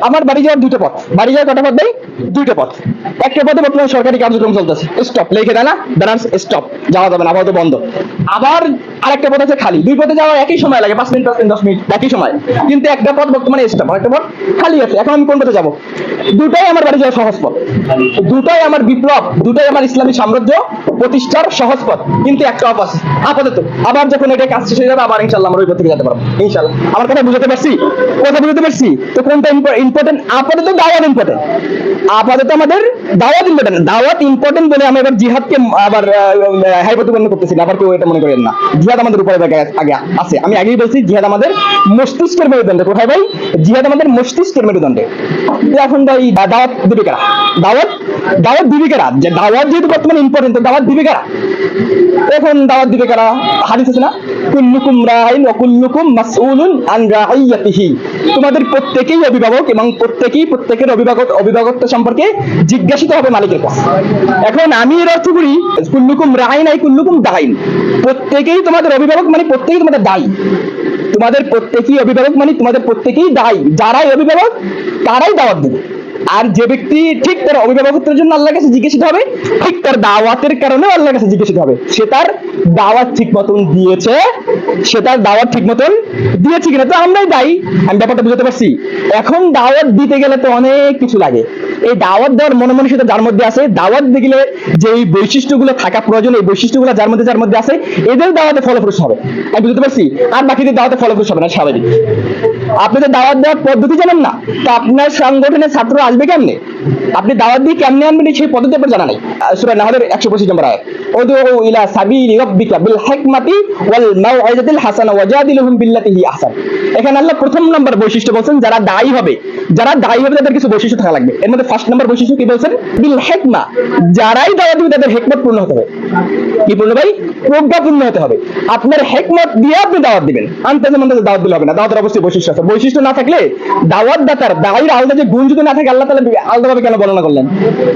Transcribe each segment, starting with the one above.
আমার বাড়ি যাওয়ার দুটো পথ। বাড়ি যাওয়ার কটা পথ নেই দুইটা পথ। একটা পথে বর্তমানে সরকারি কার্যক্রম চলতেছে। স্টপ লিখে দেয় না? স্টপ যাওয়া যাবে না, আপাতত বন্ধ। আবার আরেকটা পথ আছে খালি। দুই পথে যাওয়া একই সময় লাগে, পাঁচ মিনিট পাঁচ মিনিট, দশ মিনিট, একই সময়। কিন্তু একটা পথ বর্তমানে স্টপ আরেকটা পথ খালি আছে। এখন আমি কোন পথে যাব? দুটাই আমার বাড়ি যাওয়ার সহজ পথ। দুটাই আমার বিপ্লব, দুটাই আমার ইসলামী সাম্রাজ্য প্রতিষ্ঠার সহজ পথ। কিন্তু একটা অফ আছে। আপাতত। আবার যখন এটা কাজ শেষ হয়ে যাবে, আবার ইনশাল্লাহ আমরা ওই পথ যেতে পারব। ইনশাল্লাহ। আমার কথা বুঝতে পারছি? কথা বুঝতে পারছি? তো কোনটা ইম্পর্টেন্ট আপাতত দাওয়াত ইম্পর্টেন্ট আপাতত আমাদের দাওয়াত ইম্পর্টেন্ট দাওয়াত ইম্পর্টেন্ট বলে আমি এবার জিহাদকে আবার হাই করতেছি আবার কেউ এটা মনে করেন না। জিহাদ আমাদের উপরে আগে- আছে। আমি আগেই বলছি, জিহাদ আমাদের মস্তিষ্কের মেরুদণ্ডে। কোথায় ভাই? জিহাদ আমাদের মস্তিষ্কের মেরুদণ্ডে। এখন ভাই দাওয়াত দুটি কারা দাওয়াত দাওয়াত দিবে কারা? যে দাওয়াত যেহেতু বর্তমানে ইম্পর্টেন্ট দাওয়াত দিবে কারা? এখন দাওয়াত দিবে কারা? হাদিস আছে না? কুল্লুকুম রাইন ওয়া কুল্লুকুম মাসউলুন আন রাইয়াতিহি। তোমাদের প্রত্যেকেই অভিভাবক এবং প্রত্যেকেই প্রত্যেকের অভিভাবক, অভিভাবকত্ব সম্পর্কে জিজ্ঞাসিত হবে মালিকের কাছে। এখন আমি এর অর্থ করি, কুল্লুকুম রাইন আই কুল্লুকুম দাইন। প্রত্যেকেই তোমাদের অভিভাবক মানে প্রত্যেকেই তোমাদের দায়ী তোমাদের প্রত্যেকেই অভিভাবক মানে তোমাদের প্রত্যেকেই দায়ী যারাই অভিভাবক, তারাই দাওয়াত দেবে। আর যে ব্যক্তি ঠিক তার অভিভাবকত্বের জন্য আল্লাহর কাছে জিজ্ঞাসিত হবে, ঠিক তার দাওয়াতের কারণে আল্লাহর কাছে জিজ্ঞাসিত হবে। সে তার দাওয়াত ঠিক মতন দিয়েছে, সে তার দাওয়াত ঠিক মতন দিয়েছে কিনা তো আমরাই দায়ী। আমি ব্যাপারটা বুঝতে পারছি। এখন দাওয়াত দিতে গেলে তো অনেক কিছু লাগে। এই দাওয়াত দেওয়ার মনে মনে সেটা যার মধ্যে আছে, দাওয়াত দিতে গেলে যে এই বৈশিষ্ট্যগুলো থাকা প্রয়োজন, এই বৈশিষ্ট্যগুলো যার মধ্যে যার মধ্যে আছে, এদের দাওয়াতে ফলপ্রসূ হবে। আমি বুঝতে পারছি? আর বাকিদের দাওয়াতে ফলপ্রসূ হবে না, স্বাভাবিক। আপনি তো দাওয়াত দেওয়ার পদ্ধতি জানেন না, তো আপনার সংগঠনের ছাত্র আসবে কেমনে? আপনি দাওয়াত দিয়ে কেমনে আনবেন সেই পদ্ধতি আপনার জানা নাই। সুরা নাহলের একশো পঁচিশ নম্বর আয়াত। ওদু ইলা সাবিলি রাব্বিকা বিল হিকমাতি ওয়াল মাউইজাতিল হাসানা ওয়াজাদিলহুম বিল্লাতি হি এখানে আল্লাহ প্রথম নম্বর বৈশিষ্ট্য বলছেন, যারা দায়ী হবে, যারা দায়ী হবে তাদের কিছু বৈশিষ্ট্য থাকা লাগবে। এর মধ্যে বৈশিষ্ট্য কি বলছেন? বিল হিকমা। যারাই দিবে তাদের হিকমত পূর্ণ হতে হবে। কি পূর্ণ ভাই? প্রজ্ঞাপূর্ণ হতে হবে। আপনার হেকমত দিয়ে আপনি দাওয়াত দিবেন। দাওয়াত দিলে হবে না। দাওয়াতের অবশ্যই বৈশিষ্ট্য আছে। বৈশিষ্ট্য না থাকলে দাওয়াত দাতার আলাদা যে গুণ যদি না থাকে, আল্লাহ আলাদাভাবে কেন বর্ণনা করলেন?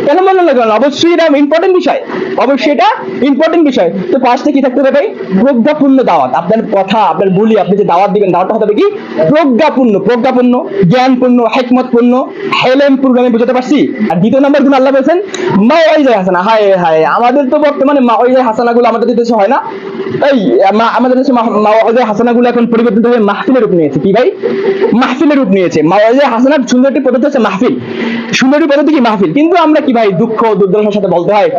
কেন বর্ণনা করলেন? অবশ্যই এটা ইম্পর্টেন্ট বিষয়। অবশ্যই এটা ইম্পর্টেন্ট বিষয়। তো ফার্স্টে কি থাকতে হবে ভাই? প্রজ্ঞাপূর্ণ দাওয়াত। আপনার কথা, আপনার বলি, আপনি যে দাওয়াত দিবেন, দাওয়াতটা হবে কি? প্রজ্ঞাপূর্ণ। প্রজ্ঞাপূর্ণ, জ্ঞানপূর্ণ, হেকমতপূর্ণ, হেলেমপূর্ণ আমি বুঝতে পারছি? আর দ্বিতীয় নম্বর গুণ আল্লাহ বলছেন ওয়াইজাই হাসানা। হায় হায়। আমাদের তো বর্তমানে মা ওই হাসানা গুলো আমাদের দেশে হয় না। এই আমাদের দেশে মা- মাওয়াইজে হাসানাগুলো এখন হয়ে মাহফিলের রূপ নিয়েছে। কি ভাই? মাহফিলের রূপ নিয়েছে। মাওয়াইজে হাসানার পদ্ধতি হচ্ছে মাহফিল। পদ্ধতি কি মাহফিল? কিন্তু আমরা কি ভাই দুঃখ দুর্দশার সাথে বলতে হয়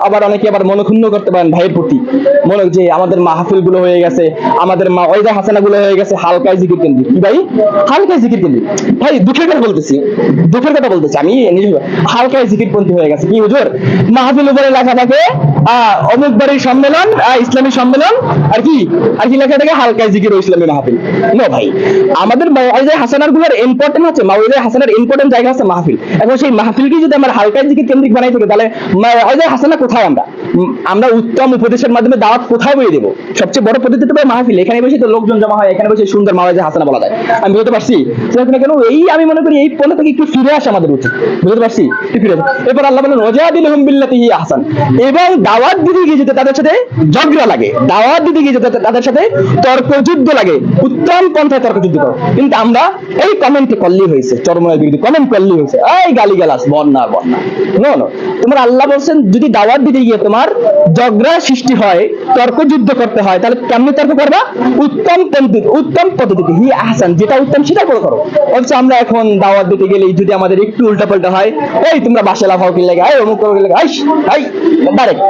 আবার অনেকে আবার মনক্ষুণ্ণ করতে পারেন ভাইয়ের প্রতি। মনে যে আমাদের মাহফিলগুলো হয়ে গেছে আমাদের মাওয়াইজে হাসানা গুলো হয়ে গেছে হালকায় জিকির কেন্দ্রিক কি ভাই? হালকায় জিকির কেন্দ্রিক ভাই দুঃখের কথা বলতেছি। দুঃখের কথা বলতেছি। আমি হালকায় জিকির পন্থী হয়ে গেছে। কি হুজুর? মাহফিল উপরে লেখা থাকে আহ, বাড়ির সম্মেলন ইসলামী সম্মেলন আর কি? আর কি লেখা থাকে হালকায় জিকির ইসলামী মাহফিল। নো ভাই, আমাদের মাওয়াজে হাসানারগুলোর ইম্পর্টেন্ট আছে মাওয়াজে হাসানার ইম্পর্টেন্ট জায়গা আছে মাহফিল। এখন সেই মাহফিলকে যদি আমরা হালকায় জিকির কেন্দ্রিক বানাই থাকি, তাহলে মাওয়াজে হাসানা কোথায় আমরা? আমরা উত্তম উপদেশের মাধ্যমে দাওয়াত কোথায় বয়ে দেবো? সবচেয়ে বড় পদ্ধতি তো মাহফিল। এখানে বসে তো লোকজন জমা হয়, এখানে বসে সুন্দর মাওয়াইজে হাসানা বলা যায়। আমি বুঝতে পারছি কেন এই আমি মনে করি এই পণ্য থেকে একটু ফিরে আসা আমাদের উচিত। বুঝতে পারছি? ফিরে আসা। এরপর আল্লাহ বলেন ওজাদিল বিল্লাতি আহসান এবং দাওয়াত দিতে গিয়ে যেতে তাদের সাথে ঝগড়া লাগে, দাওয়াত দিতে গিয়ে যেতে তাদের সাথে তর্কযুদ্ধ লাগে, উত্তম পন্থায় তর্কযুদ্ধ করো। কিন্তু আমরা এই কমেন্ট করলেই হয়েছে চরময়ের বিরুদ্ধে কমেন্ট করলেই হয়েছে। এই গালি গালাস বন্যা বন্যা। নো নো তোমার আল্লাহ বলছেন, যদি দাওয়াত দিতে গিয়ে তোমার ঝগড়া সৃষ্টি হয়, তর্কযুদ্ধ করতে হয়, তাহলে কেমনি তর্ক করবা? উত্তম পদ্ধতি, উত্তম পদ্ধতিতে হি আহসান, যেটা উত্তম সেটা করে, করো। অথচ আমরা এখন দাওয়াত দিতে গেলেই যদি আমাদের একটু উল্টাপাল্টা হয়, এই তোমরা বাসা লাফাও কি লাগে এই অমুক করো কি লাগে আইস, আই, ডাইরেক্ট।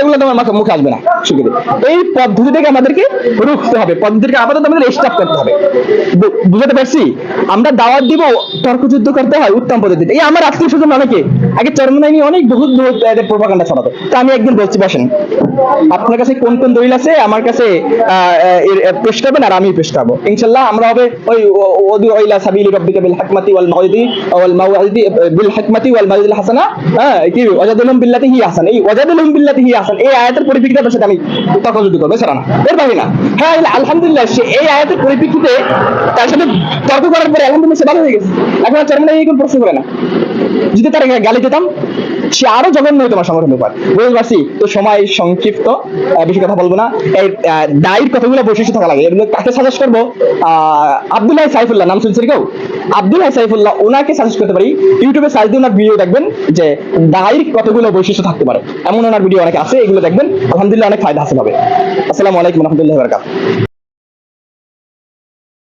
এগুলো তোমার মাথা মুখে আসবে না সুখে এই পদ্ধতি থেকে আমাদেরকে রুখতে হবে পদ্ধতিকে আপাতত আমাদের স্টপ করতে হবে। বুঝাতে পারছি? আমরা দাওয়াত দিব, তর্কযুদ্ধ করতে হয়, উত্তম পদ্ধতিতে। এই আমার আত্মীয় স্বজন অনেকে, আগে চরমনাই নিয়ে অনেক বহুত বহুত প্রোপাগান্ডা ছড়াতো। তো আমি একদিন বলছি, বসেন। আপনার কাছে কোন কোন দলিল আছে? আমার কাছে পেশ করবেন আর আমি পেশ করব ইনশাল্লাহ আমরা হবে ওই ওদু ইলা সাবিলি রাব্বিকা বিল হিকমাতি ওয়াল মাউইদি ওয়াল মাউইদি বিল হিকমাতি ওয়াল মাউইদিল হাসানা। হ্যাঁ কি ওয়াজাদুলহুম বিল্লাতি হি আহসান। এই ওয়াজাদুলহুম বিল্লাতি হি আহসান, এই আয়াতের পরিপ্রেক্ষিতে আপনার সাথে আমি তর্কযুদ্ধ করব এছাড়া না এর বাইরে না। হ্যাঁ আলহামদুলিল্লাহ, সে এই আয়াতের পরিপ্রেক্ষিতে তার সাথে তর্ক করার পরে আলহামদুলিল্লাহ সে ভালো হয়ে গেছে। এখন আর চারমানে এই কোন প্রশ্ন করে না। যদি তার গালি দিতাম, সে আরও জঘন্য হতো আমার সংগঠন উপর। বুঝতে পারছি তো সময় সংক্ষিপ্ত বেশি কথা বলব না। এই দায়ের কথাগুলো বৈশিষ্ট্য থাকা লাগে। এগুলো কাকে সাজেস্ট করব? আব্দুল্লাহ সাইফুল্লাহ, নাম শুনছি কেউ? আব্দুল্লাহ সাইফুল্লাহ, ওনাকে সাজেস্ট করতে পারি। ইউটিউবে সার্চ দিয়ে ওনার ভিডিও দেখবেন যে দায়ের কতগুলো বৈশিষ্ট্য থাকতে পারে। এমন ওনার ভিডিও অনেক আছে, এগুলো দেখবেন। আলহামদুলিল্লাহ অনেক ফায়দা হাসিল হবে আসসালামু আলাইকুম রহমতুল্লাহ বারকাত